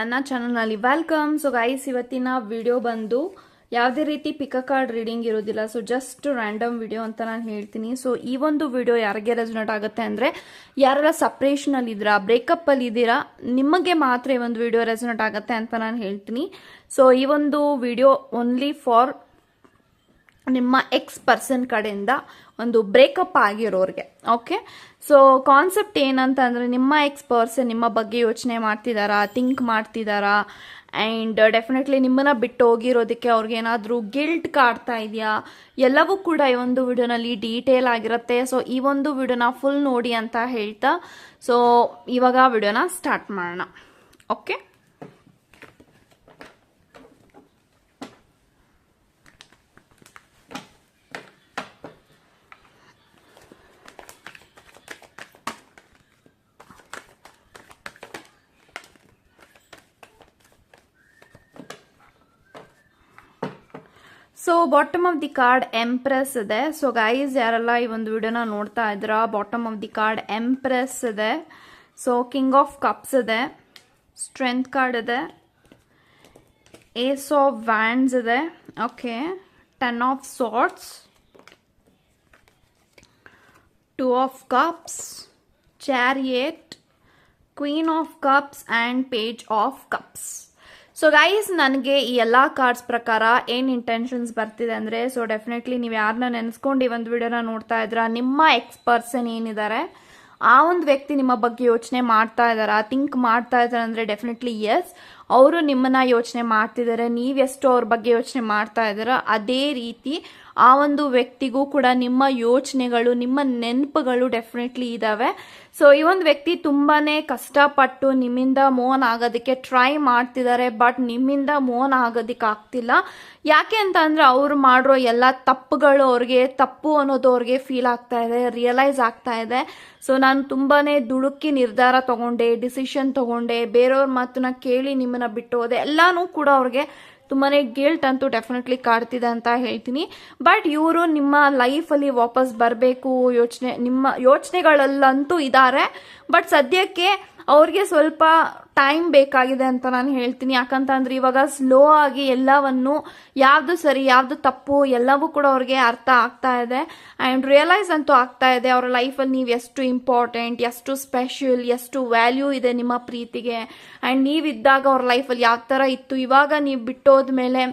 ನನ್ನ ಚಾನಲ್ನಲ್ಲಿ welcome. So guys ಇವತ್ತಿನ ವಿಡಿಯೋ ಬಂದು ಯಾವುದೇ ರೀತಿ ಪಿಕ ಕಾರ್ಡ್ ರೀಡಿಂಗ್ ಇರೋದಿಲ್ಲ ಸೊ ಜಸ್ಟ್ ರ್ಯಾಂಡಮ್ ವಿಡಿಯೋ ಅಂತ ನಾನು ಹೇಳ್ತೀನಿ. ಸೊ ಈ ಒಂದು ವಿಡಿಯೋ ಯಾರಿಗೆ ರೆಸನೇಟ್ ಆಗುತ್ತೆ ಅಂದರೆ, ಯಾರೆಲ್ಲ ಸಪ್ರೇಷನಲ್ಲಿ ಇದ್ದೀರಾ ಬ್ರೇಕಪ್ಪಲ್ಲಿ ಇದ್ದೀರಾ, ನಿಮಗೆ ಮಾತ್ರ ಈ ಒಂದು ವಿಡಿಯೋ ರೆಸನೇಟ್ ಆಗುತ್ತೆ ಅಂತ ನಾನು ಹೇಳ್ತೀನಿ. ಸೊ ಈ ಒಂದು ವಿಡಿಯೋ ಓನ್ಲಿ ಫಾರ್ ನಿಮ್ಮ ಎಕ್ಸ್ ಪರ್ಸನ್ ಕಡೆಯಿಂದ ಒಂದು ಬ್ರೇಕಪ್ ಆಗಿರೋರಿಗೆ ಓಕೆ ಸೊ ಕಾನ್ಸೆಪ್ಟ್ ಏನಂತಂದರೆ ನಿಮ್ಮ ಎಕ್ಸ್ ಪರ್ಸನ್ ನಿಮ್ಮ ಬಗ್ಗೆ ಯೋಚನೆ ಮಾಡ್ತಿದ್ದಾರಾ ಥಿಂಕ್ ಮಾಡ್ತಿದ್ದಾರಾ ಆ್ಯಂಡ್ ಡೆಫಿನೆಟ್ಲಿ ನಿಮ್ಮನ್ನು ಬಿಟ್ಟು ಹೋಗಿರೋದಕ್ಕೆ ಅವ್ರಿಗೆ ಏನಾದರೂ ಗಿಲ್ಟ್ ಕಾಡ್ತಾ ಇದೆಯಾ? ಎಲ್ಲವೂ ಕೂಡ ಈ ಒಂದು ವಿಡಿಯೋನಲ್ಲಿ ಡೀಟೇಲ್ ಆಗಿರುತ್ತೆ. ಸೊ ಈ ಒಂದು ವಿಡಿಯೋನ ಫುಲ್ ನೋಡಿ ಅಂತ ಹೇಳ್ತಾ ಸೊ ಇವಾಗ ವಿಡಿಯೋನ ಸ್ಟಾರ್ಟ್ ಮಾಡೋಣ okay so bottom of the card empress ಇದೆ. ಸೊ ಗೈಸ್ ಯಾರೆಲ್ಲ ಈ ಒಂದು ವಿಡಿಯೋನ ನೋಡ್ತಾ ಇದ್ರ bottom of the card empress ಇದೆ. ಸೊ ಕಿಂಗ್ ಆಫ್ ಕಪ್ಸ್ ಇದೆ. ಸ್ಟ್ರೆಂತ್ ಕಾರ್ಡ್ ಇದೆ. ಏಸ್ ಆಫ್ ವ್ಯಾಂಡ್ಸ್ ಇದೆ. Okay ten of swords two of cups chariot queen of cups and page of cups so guys ನನಗೆ ಈ ಎಲ್ಲ cards ಪ್ರಕಾರ ಏನು intentions ಬರ್ತಿದೆ ಅಂದರೆ ಸೊ ಡೆಫಿನೆಟ್ಲಿ ನೀವು ಯಾರನ್ನ ನೆನೆಸ್ಕೊಂಡು ಈ ಒಂದು ವಿಡಿಯೋನ ನೋಡ್ತಾ ಇದ್ರ ನಿಮ್ಮ ಎಕ್ಸ್ ಪರ್ಸನ್ ಏನಿದ್ದಾರೆ ಆ ಒಂದು ವ್ಯಕ್ತಿ ನಿಮ್ಮ ಬಗ್ಗೆ ಯೋಚನೆ ಮಾಡ್ತಾ ಇದ್ದಾರಾ ಥಿಂಕ್ ಮಾಡ್ತಾ ಇದ್ದಾರೆ ಅಂದರೆ ಡೆಫಿನೆಟ್ಲಿ ಎಸ್ ಅವರು ನಿಮ್ಮನ್ನ ಯೋಚನೆ ಮಾಡ್ತಿದ್ದಾರೆ ನೀವೆಷ್ಟು ಅವ್ರ ಬಗ್ಗೆ ಯೋಚನೆ ಮಾಡ್ತಾ ಇದ್ದಾರೋ ಅದೇ ರೀತಿ ಆ ಒಂದು ವ್ಯಕ್ತಿಗೂ ಕೂಡ ನಿಮ್ಮ ಯೋಚನೆಗಳು, ನಿಮ್ಮ ನೆನಪುಗಳು ಡೆಫಿನೆಟ್ಲಿ ಇದ್ದಾವೆ ಸೊ ಈ ಒಂದು ವ್ಯಕ್ತಿ ತುಂಬಾನೇ ಕಷ್ಟಪಟ್ಟು ನಿಮ್ಮಿಂದ ಮೋನ್ ಆಗೋದಕ್ಕೆ ಟ್ರೈ ಮಾಡ್ತಿದ್ದಾರೆ ಬಟ್ ನಿಮ್ಮಿಂದ ಮೋನ್ ಆಗೋದಕ್ಕೆ ಆಗ್ತಿಲ್ಲ. ಯಾಕೆ ಅಂತ ಅಂದ್ರೆ ಅವ್ರು ಮಾಡಿರೋ ಎಲ್ಲ ತಪ್ಪುಗಳು ಅವ್ರಿಗೆ, ತಪ್ಪು ಅನ್ನೋದು ಅವ್ರಿಗೆ ಫೀಲ್ ಆಗ್ತಾ ಇದೆ ರಿಯಲೈಸ್ ಆಗ್ತಾ ಇದೆ. ಸೊ ನಾನು ತುಂಬಾನೇ ದುಡುಕಿ ನಿರ್ಧಾರ ತಗೊಂಡೆ ಡಿಸಿಷನ್ ತಗೊಂಡೆ, ಬೇರೆಯವ್ರ ಮಾತನ್ನ ಕೇಳಿ ನಿಮ್ಮನ್ನ ಬಿಟ್ಟು ಹೋದೆ. ಎಲ್ಲಾನು ಕೂಡ ಅವ್ರಿಗೆ ತುಂಬಾನೇ ಗಿಲ್ಟ್ ಅಂತೂ ಡೆಫಿನೆಟ್ಲಿ ಕಾಡ್ತಿದೆ ಅಂತ ಹೇಳ್ತೀನಿ. ಬಟ್ ಇವರು ನಿಮ್ಮ ಲೈಫಲ್ಲಿ ವಾಪಸ್ ಬರಬೇಕು ಯೋಚನೆ, ನಿಮ್ಮ ಯೋಚನೆಗಳಲ್ಲಂತೂ ಇದ್ದಾರೆ ಬಟ್ ಸದ್ಯಕ್ಕೆ ಅವ್ರಿಗೆ ಸ್ವಲ್ಪ ಟೈಮ್ ಬೇಕಾಗಿದೆ ಅಂತ ನಾನು ಹೇಳ್ತೀನಿ. ಯಾಕಂತಂದ್ರೆ ಇವಾಗ ಸ್ಲೋ ಆಗಿ ಎಲ್ಲವನ್ನು ಯಾವುದು ಸರಿ, ಯಾವುದು ತಪ್ಪು ಎಲ್ಲವೂ ಕೂಡ ಅವ್ರಿಗೆ ಅರ್ಥ ಆಗ್ತಾ ಇದೆ. ಆ್ಯಂಡ್ ರಿಯಲೈಸ್ ಅಂತೂ ಆಗ್ತಾ ಇದೆ, ಅವರ ಲೈಫಲ್ಲಿ ನೀವು ಎಷ್ಟು ಇಂಪಾರ್ಟೆಂಟ್ ಎಷ್ಟು ಸ್ಪೆಷಲ್ ಎಷ್ಟು ವ್ಯಾಲ್ಯೂ ಇದೆ ನಿಮ್ಮ ಪ್ರೀತಿಗೆ. ಆ್ಯಂಡ್ ನೀವಿದ್ದಾಗ ಅವ್ರ ಲೈಫಲ್ಲಿ ಯಾವ ಥರ ಇತ್ತು, ಇವಾಗ ನೀವು ಬಿಟ್ಟೋದ್ಮೇಲೆ,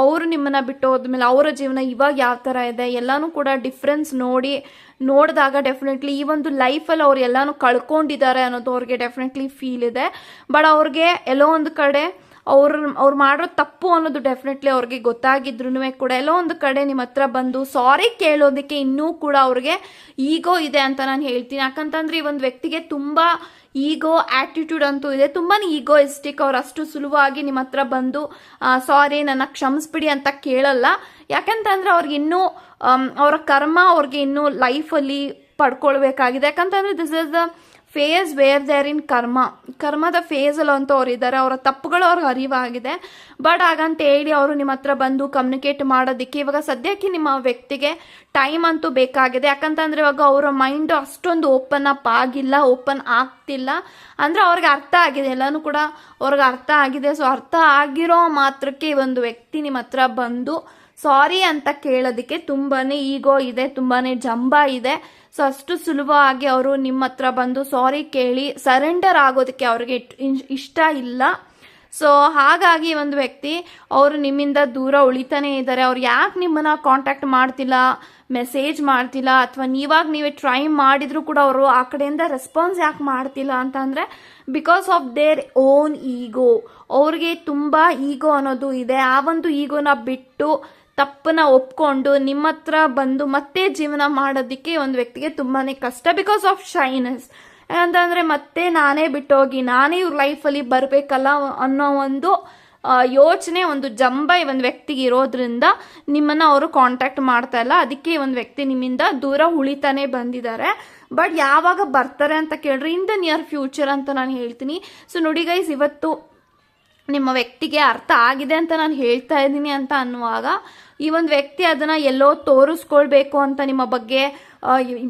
ಅವರು ನಿಮ್ಮನ್ನ ಬಿಟ್ಟು ಹೋದ್ಮೇಲೆ ಅವರ ಜೀವನ ಇವಾಗ ಯಾವ ಥರ ಇದೆ, ಎಲ್ಲನೂ ಕೂಡ ಡಿಫ್ರೆನ್ಸ್ ನೋಡಿ, ನೋಡಿದಾಗ ಡೆಫಿನೆಟ್ಲಿ ಈ ಒಂದು ಲೈಫಲ್ಲಿ ಅವ್ರು ಎಲ್ಲಾನು ಕಳ್ಕೊಂಡಿದ್ದಾರೆ ಅನ್ನೋದು ಅವ್ರಿಗೆ ಡೆಫಿನೆಟ್ಲಿ ಫೀಲ್ ಇದೆ. ಬಟ್ ಅವ್ರಿಗೆ ಎಲ್ಲೋ ಒಂದು ಕಡೆ ಅವ್ರ, ಅವ್ರು ಮಾಡೋ ತಪ್ಪು ಅನ್ನೋದು ಡೆಫಿನೆಟ್ಲಿ ಅವ್ರಿಗೆ ಗೊತ್ತಾಗಿದ್ರು ಕೂಡ. ಎಲ್ಲೋ ಒಂದು ಕಡೆ ನಿಮ್ಮ ಹತ್ರ ಬಂದು ಸಾರಿ ಕೇಳೋದಕ್ಕೆ ಇನ್ನೂ ಕೂಡ ಅವ್ರಿಗೆ ಈಗೋ ಇದೆ ಅಂತ ನಾನು ಹೇಳ್ತೀನಿ. ಯಾಕಂತಂದ್ರೆ ಈ ಒಂದು ವ್ಯಕ್ತಿಗೆ ತುಂಬ ಈಗೋ ಆಟಿಟ್ಯೂಡ್ ಅಂತೂ ಇದೆ. ತುಂಬಾ ಈಗೋ ಈಗೋಯಿಸ್ಟಿಕ್ ಅವ್ರು ಅಷ್ಟು ಸುಲಭವಾಗಿ ನಿಮ್ಮ ಹತ್ರ ಬಂದು ಸಾರಿ ನನ್ನ ಕ್ಷಮಿಸ್ಬಿಡಿ ಅಂತ ಕೇಳಲ್ಲ. ಯಾಕಂತಂದ್ರೆ ಅವ್ರಿಗೆ ಇನ್ನೂ ಅವರ ಕರ್ಮ ಅವ್ರಿಗೆ ಇನ್ನೂ ಲೈಫಲ್ಲಿ ಪಡ್ಕೊಳ್ಬೇಕಾಗಿದೆ. ಯಾಕಂತಂದ್ರೆ this is the phase where there in karma ಕರ್ಮದ ಫೇಸಲ್ಲಿ ಅಂತ ಅವರಿದ್ದಾರೆ ಅವರ ತಪ್ಪುಗಳು ಅವ್ರಿಗೆ ಅರಿವಾಗಿದೆ. ಬಟ್ ಹಾಗಂತ ಹೇಳಿ ಅವರು ನಿಮ್ಮ ಹತ್ರ ಬಂದು ಕಮ್ಯುನಿಕೇಟ್ ಮಾಡೋದಕ್ಕೆ ಇವಾಗ ಸದ್ಯಕ್ಕೆ ನಿಮ್ಮ ವ್ಯಕ್ತಿಗೆ ಟೈಮ್ ಅಂತೂ ಬೇಕಾಗಿದೆ. ಯಾಕಂತಂದ್ರೆ ಇವಾಗ ಅವರ ಮೈಂಡ್ ಅಷ್ಟೊಂದು ಓಪನ್ ಅಪ್ ಆಗಿಲ್ಲ ಓಪನ್ ಆಗ್ತಿಲ್ಲ. ಅಂದರೆ ಅವ್ರಿಗೆ ಅರ್ಥ ಆಗಿದೆ, ಎಲ್ಲನೂ ಕೂಡ ಅವ್ರಿಗೆ ಅರ್ಥ ಆಗಿದೆ. ಸೊ ಅರ್ಥ ಆಗಿರೋ ಮಾತ್ರಕ್ಕೆ ಈ ಒಂದು ವ್ಯಕ್ತಿ ನಿಮ್ಮ ಹತ್ರ ಬಂದು ಸಾರಿ ಅಂತ ಕೇಳೋದಕ್ಕೆ ತುಂಬಾನೇ ಈಗೋ ಇದೆ, ತುಂಬಾನೇ ಜಂಬ ಇದೆ. ಸೊ ಅಷ್ಟು ಸುಲಭವಾಗಿ ಅವರು ನಿಮ್ಮ ಹತ್ರ ಬಂದು ಸಾರಿ ಕೇಳಿ ಸರೆಂಡರ್ ಆಗೋದಕ್ಕೆ ಅವ್ರಿಗೆ ಇಷ್ಟ ಇಲ್ಲ. ಸೊ ಹಾಗಾಗಿ ಒಂದು ವ್ಯಕ್ತಿ ಅವರು ನಿಮ್ಮಿಂದ ದೂರ ಉಳಿತಾನೆ ಇದ್ದಾರೆ. ಅವ್ರು ಯಾಕೆ ನಿಮ್ಮನ್ನ ಕಾಂಟ್ಯಾಕ್ಟ್ ಮಾಡ್ತಿಲ್ಲ ಮೆಸೇಜ್ ಮಾಡ್ತಿಲ್ಲ, ಅಥವಾ ನೀವಾಗ ನೀವೇ ಟ್ರೈ ಮಾಡಿದ್ರು ಕೂಡ ಅವರು ಆ ಕಡೆಯಿಂದ ರೆಸ್ಪಾನ್ಸ್ ಯಾಕೆ ಮಾಡ್ತಿಲ್ಲ ಅಂತ ಅಂದರೆ because of their own ego ಅವ್ರಿಗೆ ತುಂಬಾ ಈಗೋ ಅನ್ನೋದು ಇದೆ. ಆ ಒಂದು ಈಗೋನ ಬಿಟ್ಟು ತಪ್ಪನ್ನ ಒಪ್ಕೊಂಡು ನಿಮ್ಮ ಹತ್ರ ಬಂದು ಮತ್ತೆ ಜೀವನ ಮಾಡೋದಕ್ಕೆ ಒಂದು ವ್ಯಕ್ತಿಗೆ ತುಂಬಾನೇ ಕಷ್ಟ ಬಿಕಾಸ್ ಆಫ್ ಶೈನೆಸ್ ಯಾಕಂತಂದ್ರೆ ಮತ್ತೆ ನಾನೇ ಬಿಟ್ಟೋಗಿ, ನಾನೇ ಇವ್ರ ಲೈಫಲ್ಲಿ ಬರಬೇಕಲ್ಲ ಅನ್ನೋ ಒಂದು ಯೋಚನೆ, ಒಂದು ಜಂಬ ಈ ಒಂದು ವ್ಯಕ್ತಿಗೆ ಇರೋದ್ರಿಂದ ನಿಮ್ಮನ್ನ ಅವರು ಕಾಂಟ್ಯಾಕ್ಟ್ ಮಾಡ್ತಾ ಇಲ್ಲ. ಅದಕ್ಕೆ ಒಂದು ವ್ಯಕ್ತಿ ನಿಮ್ಮಿಂದ ದೂರ ಉಳಿತಾನೆ ಬಂದಿದ್ದಾರೆ. ಬಟ್ ಯಾವಾಗ ಬರ್ತಾರೆ ಅಂತ ಕೇಳ್ರಿ ಇನ್ ದ ನಿಯರ್ ಫ್ಯೂಚರ್ ಅಂತ ನಾನು ಹೇಳ್ತೀನಿ. ಸೊ ನೋಡಿ ಗೈಸ್ ಇವತ್ತು ನಿಮ್ಮ ವ್ಯಕ್ತಿಗೆ ಅರ್ಥ ಆಗಿದೆ ಅಂತ ನಾನು ಹೇಳ್ತಾ ಇದ್ದೀನಿ ಅಂತ ಅನ್ನುವಾಗ, ಈ ಒಂದು ವ್ಯಕ್ತಿ ಅದನ್ನ ಎಲ್ಲೋ ತೋರಿಸ್ಕೊಳ್ಬೇಕು ಅಂತ ನಿಮ್ಮ ಬಗ್ಗೆ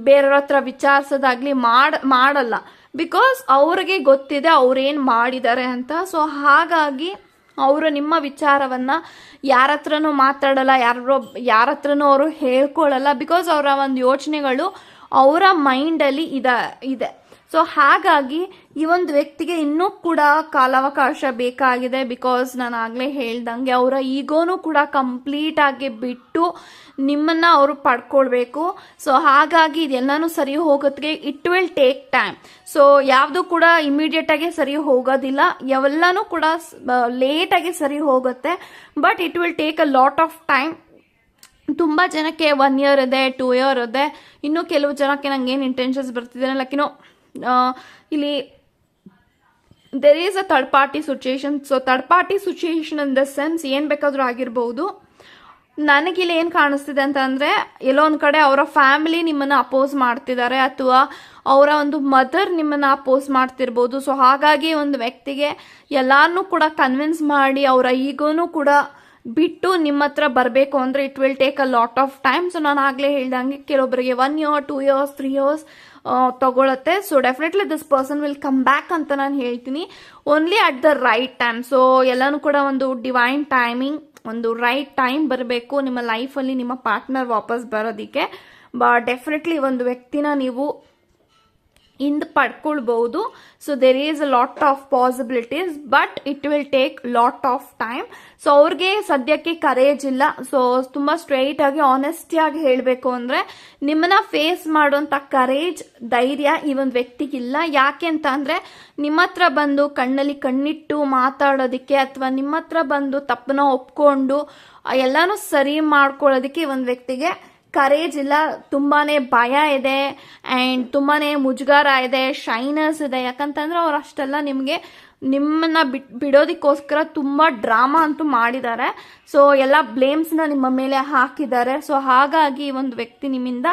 ಬೇರೆಯವ್ರ ಹತ್ರ ವಿಚಾರಿಸೋದಾಗ್ಲಿ ಮಾಡ, ಮಾಡಲ್ಲ. ಬಿಕಾಸ್ ಅವ್ರಿಗೆ ಗೊತ್ತಿದೆ ಅವ್ರೇನು ಮಾಡಿದ್ದಾರೆ ಅಂತ. ಸೊ ಹಾಗಾಗಿ ಅವರು ನಿಮ್ಮ ವಿಚಾರವನ್ನು ಯಾರ ಹತ್ರನೂ ಮಾತಾಡಲ್ಲ ಯಾರೋ ಯಾರ ಹತ್ರನೂ ಅವರು ಹೇಳ್ಕೊಳ್ಳಲ್ಲ ಬಿಕಾಸ್ ಅವರ ಒಂದು ಯೋಚನೆಗಳು ಅವರ ಮೈಂಡಲ್ಲಿ ಇದೆ ಇದೆ. ಸೊ ಹಾಗಾಗಿ ಈ ಒಂದು ವ್ಯಕ್ತಿಗೆ ಇನ್ನೂ ಕೂಡ ಕಾಲಾವಕಾಶ ಬೇಕಾಗಿದೆ ಬಿಕಾಸ್ ನಾನು ಆಗಲೇ ಹೇಳ್ದಂಗೆ ಅವರ ಈಗೋನು ಕೂಡ ಕಂಪ್ಲೀಟ್ ಆಗಿ ಬಿಟ್ಟು ನಿಮ್ಮನ್ನ ಅವರು ಪಡ್ಕೊಳ್ಬೇಕು. ಸೊ ಹಾಗಾಗಿ ಇದೆಲ್ಲನೂ ಸರಿ ಹೋಗೋದಕ್ಕೆ it will take time so ಯಾವುದು ಕೂಡ ಇಮಿಡಿಯೇಟ್ ಆಗಿ ಸರಿ ಹೋಗೋದಿಲ್ಲ. ಎಲ್ಲನೂ ಕೂಡ ಲೇಟಾಗಿ ಸರಿ ಹೋಗುತ್ತೆ. But it will take a lot of time ತುಂಬ ಜನಕ್ಕೆ ಒನ್ ಇಯರ್ ಇದೆ ಟೂ ಇಯರ್ ಇದೆ. ಇನ್ನೂ ಕೆಲವು ಜನಕ್ಕೆ ನಂಗೆ ಏನು ಇಂಟೆನ್ಷನ್ಸ್ ಬರ್ತಿದೆ ಲೈಕ್ ಇಲ್ಲಿ there is a third party situation so third party situation in the sense ಏನು ಬೇಕಾದರೂ ಆಗಿರ್ಬೋದು. ನನಗಿಲ್ಲಿ ಏನು ಕಾಣಿಸ್ತಿದೆ ಅಂತ ಅಂದರೆ, ಎಲ್ಲೋ ಒಂದು ಕಡೆ ಅವರ ಫ್ಯಾಮಿಲಿ ನಿಮ್ಮನ್ನು ಅಪೋಸ್ ಮಾಡ್ತಿದ್ದಾರೆ ಅಥವಾ ಅವರ ಒಂದು ಮದರ್ ನಿಮ್ಮನ್ನು ಅಪೋಸ್ ಮಾಡ್ತಿರ್ಬೋದು. ಸೊ ಹಾಗಾಗಿ ಒಂದು ವ್ಯಕ್ತಿಗೆ ಎಲ್ಲಾರನ್ನೂ ಕೂಡ ಕನ್ವಿನ್ಸ್ ಮಾಡಿ ಅವರ ಈಗೋನು ಕೂಡ ಬಿಟ್ಟು ನಿಮ್ಮ ಹತ್ರ ಬರಬೇಕು ಅಂದರೆ it will take a lot of time so ನಾನು ಆಗಲೇ ಹೇಳ್ದಂಗೆ ಕೆಲವೊಬ್ಬರಿಗೆ one year two years three years ತಗೊಳತ್ತೆ. So definitely this person will come back ಅಂತ ನಾನು ಹೇಳ್ತೀನಿ. Only at the right time so ಎಲ್ಲನೂ ಕೂಡ ಒಂದು ಡಿವೈನ್ ಟೈಮಿಂಗ್ ಒಂದು ರೈಟ್ ಟೈಮ್ ಬರಬೇಕು ನಿಮ್ಮ ಲೈಫಲ್ಲಿ ನಿಮ್ಮ ಪಾರ್ಟ್ನರ್ ವಾಪಸ್ ಬರೋದಕ್ಕೆ. ಬಟ್ ಡೆಫಿನೆಟ್ಲಿ ಒಂದು ವ್ಯಕ್ತಿನ ನೀವು ಇಂದ ಪಡ್ಕೊಳ್ಬಹುದು. So there is a lot of possibilities but it will take lot of time so ಅವ್ರಿಗೆ ಸದ್ಯಕ್ಕೆ ಕರೇಜ್ ಇಲ್ಲ. ಸೊ ತುಂಬಾ ಸ್ಟ್ರೈಟ್ ಆಗಿ ಆನೆಸ್ಟಿ ಆಗಿ ಹೇಳಬೇಕು ಅಂದ್ರೆ, ನಿಮ್ಮನ್ನ ಫೇಸ್ ಮಾಡುವಂತ ಕರೇಜ್ ಧೈರ್ಯ ಈ ಒಂದು ವ್ಯಕ್ತಿಗಿಲ್ಲ ಯಾಕೆ ಅಂತ ಅಂದ್ರೆ, ನಿಮ್ಮ ಹತ್ರ ಬಂದು ಕಣ್ಣಲ್ಲಿ ಕಣ್ಣಿಟ್ಟು ಮಾತಾಡೋದಕ್ಕೆ ಅಥವಾ ನಿಮ್ಮ ಹತ್ರ ಬಂದು ತಪ್ಪನ ಒಪ್ಕೊಂಡು, ಎಲ್ಲಾನು ಸರಿ ಮಾಡ್ಕೊಳ್ಳೋದಕ್ಕೆ ಈ ಒಂದು ವ್ಯಕ್ತಿಗೆ ಕರೇಜ್ ಇಲ್ಲ ತುಂಬಾನೇ ಭಯ ಇದೆ ಆ್ಯಂಡ್ ತುಂಬಾನೇ ಮುಜುಗಾರ ಇದೆ ಶೈನಸ್ ಇದೆ. ಯಾಕಂತಂದ್ರೆ ಅವ್ರು ಅಷ್ಟೆಲ್ಲ ನಿಮಗೆ ನಿಮ್ಮನ್ನ ಬಿಟ್, ಬಿಡೋದಕ್ಕೋಸ್ಕರ ತುಂಬ ಡ್ರಾಮಾ ಅಂತೂ ಮಾಡಿದ್ದಾರೆ. ಸೊ ಎಲ್ಲ ಬ್ಲೇಮ್ಸ್ನ ನಿಮ್ಮ ಮೇಲೆ ಹಾಕಿದ್ದಾರೆ. ಸೊ ಹಾಗಾಗಿ ಒಂದು ವ್ಯಕ್ತಿ ನಿಮ್ಮಿಂದ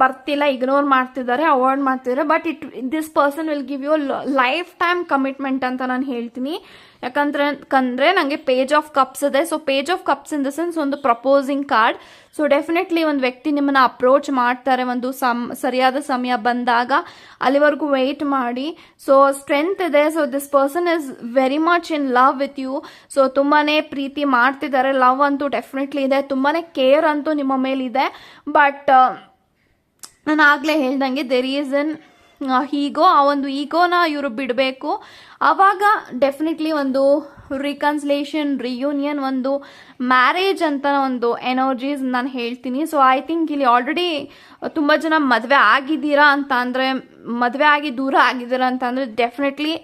ಬರ್ತಿಲ್ಲ ಇಗ್ನೋರ್ ಮಾಡ್ತಿದ್ದಾರೆ ಅವಾಯ್ಡ್ ಮಾಡ್ತಿದ್ದಾರೆ. But it this person will give you lifetime commitment ಅಂತ ನಾನು ಹೇಳ್ತೀನಿ. ಯಾಕಂದ್ರೆ, ಕಂದ್ರೆ ನನಗೆ ಪೇಜ್ ಆಫ್ ಕಪ್ಸ್ ಇದೆ. So page of cups in the sense ಒಂದು ಪ್ರಪೋಸಿಂಗ್ ಕಾರ್ಡ್ ಸೊ ಡೆಫಿನೆಟ್ಲಿ ಒಂದು ವ್ಯಕ್ತಿ ನಿಮ್ಮನ್ನ ಅಪ್ರೋಚ್ ಮಾಡ್ತಾರೆ. ಒಂದು ಸಮ್, ಸರಿಯಾದ ಸಮಯ ಬಂದಾಗ ಅಲ್ಲಿವರೆಗೂ ವೆಯ್ಟ್ ಮಾಡಿ. ಸೊ ಸ್ಟ್ರೆಂತ್ ಇದೆ. So this person is very much in love with you so ತುಂಬಾನೇ ಪ್ರೀತಿ ಮಾಡ್ತಿದ್ದಾರೆ. ಲವ್ ಅಂತೂ ಡೆಫಿನೆಟ್ಲಿ ಇದೆ. ತುಂಬಾನೇ ಕೇರ್ ಅಂತೂ ನಿಮ್ಮ ಮೇಲಿದೆ. ಬಟ್ ನಾನು ಆಗಲೇ ಹೇಳ್ದಂಗೆ ದೆರ್ ಈಸ್ ಅನ್ ಈಗೋ ಆ ಒಂದು ಈಗೋನ ಇವರು ಬಿಡಬೇಕು. ಆವಾಗ ಡೆಫಿನೆಟ್ಲಿ ಒಂದು ರಿಕನ್ಸ್ಲೇಷನ್ ರಿಯೂನಿಯನ್ ಒಂದು ಮ್ಯಾರೇಜ್ ಅಂತ ಒಂದು ಎನರ್ಜೀಸ್ ನಾನು ಹೇಳ್ತೀನಿ. ಸೊ ಐ ಥಿಂಕ್ ಇಲ್ಲಿ ಆಲ್ರೆಡಿ ತುಂಬ ಜನ ಮದುವೆ ಆಗಿದ್ದೀರಾ ಅಂತ ಅಂದರೆ, ಮದುವೆ ಆಗಿ ದೂರ ಆಗಿದ್ದೀರಾ ಅಂತ ಅಂದರೆ definitely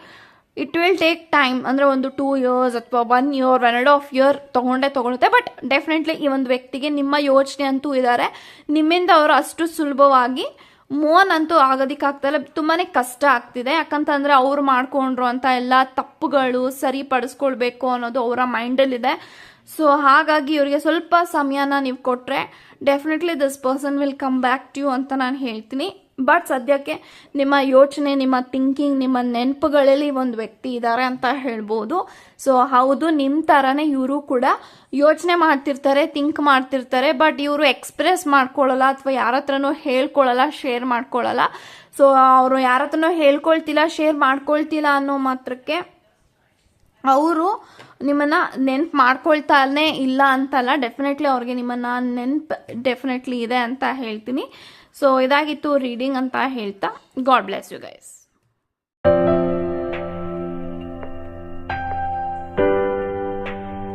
it will take time ಅಂದರೆ ಒಂದು ಟೂ ಇಯರ್ಸ್ ಅಥವಾ one year one and half year ತೊಗೊಂಡೇ ತೊಗೊಳುತ್ತೆ. ಬಟ್ ಡೆಫಿನೆಟ್ಲಿ ಈ ಒಂದು ವ್ಯಕ್ತಿಗೆ ನಿಮ್ಮ ಯೋಚನೆ ಅಂತೂ ಇದ್ದಾರೆ ನಿಮ್ಮಿಂದ ಅವರು ಅಷ್ಟು ಸುಲಭವಾಗಿ ಮೋನ್ ಅಂತೂ ಆಗೋದಕ್ಕಾಗ್ತಾಯಿಲ್ಲ ತುಂಬಾ ಕಷ್ಟ ಆಗ್ತಿದೆ. ಯಾಕಂತಂದರೆ ಅವ್ರು ಮಾಡ್ಕೊಂಡ್ರು ಅಂತ ಎಲ್ಲ ತಪ್ಪುಗಳು ಸರಿಪಡಿಸ್ಕೊಳ್ಬೇಕು ಅನ್ನೋದು ಅವರ ಮೈಂಡಲ್ಲಿದೆ. ಸೊ ಹಾಗಾಗಿ ಇವರಿಗೆ ಸ್ವಲ್ಪ ಸಮಯನ ನೀವು ಕೊಟ್ಟರೆ definitely this person will come back to you ಅಂತ ನಾನು ಹೇಳ್ತೀನಿ. ಬಟ್ ಸದ್ಯಕ್ಕೆ ನಿಮ್ಮ ಯೋಚನೆ, ನಿಮ್ಮ ಥಿಂಕಿಂಗ್ ನಿಮ್ಮ ನೆನಪುಗಳಲ್ಲಿ ಒಂದು ವ್ಯಕ್ತಿ ಇದ್ದಾರೆ ಅಂತ ಹೇಳ್ಬೋದು. ಸೊ ಹೌದು ನಿಮ್ಮ ಥರನೇ ಇವರು ಕೂಡ ಯೋಚನೆ ಮಾಡ್ತಿರ್ತಾರೆ ಥಿಂಕ್ ಮಾಡ್ತಿರ್ತಾರೆ ಬಟ್ ಇವರು ಎಕ್ಸ್ಪ್ರೆಸ್ ಮಾಡ್ಕೊಳ್ಳಲ್ಲ ಅಥವಾ ಯಾರ ಹತ್ರನೂ ಹೇಳ್ಕೊಳ್ಳಲ್ಲ ಶೇರ್ ಮಾಡ್ಕೊಳ್ಳಲ್ಲ. ಸೊ ಅವರು ಯಾರ ಹತ್ರನೂ ಹೇಳ್ಕೊಳ್ತಿಲ್ಲ ಶೇರ್ ಮಾಡ್ಕೊಳ್ತಿಲ್ಲ ಅನ್ನೋ ಮಾತ್ರಕ್ಕೆ ಅವರು ನಿಮ್ಮನ್ನ ನೆನ್ಪು ಮಾಡ್ಕೊಳ್ತಾನೆ ಇಲ್ಲ ಅಂತಲ್ಲ. ಡೆಫಿನೆಟ್ಲಿ ಅವ್ರಿಗೆ ನಿಮ್ಮನ್ನ ನೆನ್ಪು ಡೆಫಿನೆಟ್ಲಿ ಇದೆ ಅಂತ ಹೇಳ್ತೀನಿ. ಸೊ ಇದಾಗಿತ್ತು ರೀಡಿಂಗ್ ಅಂತ ಹೇಳ್ತಾ ಗಾಡ್ ಬ್ಲೆಸ್ ಯು ಗೈಸ್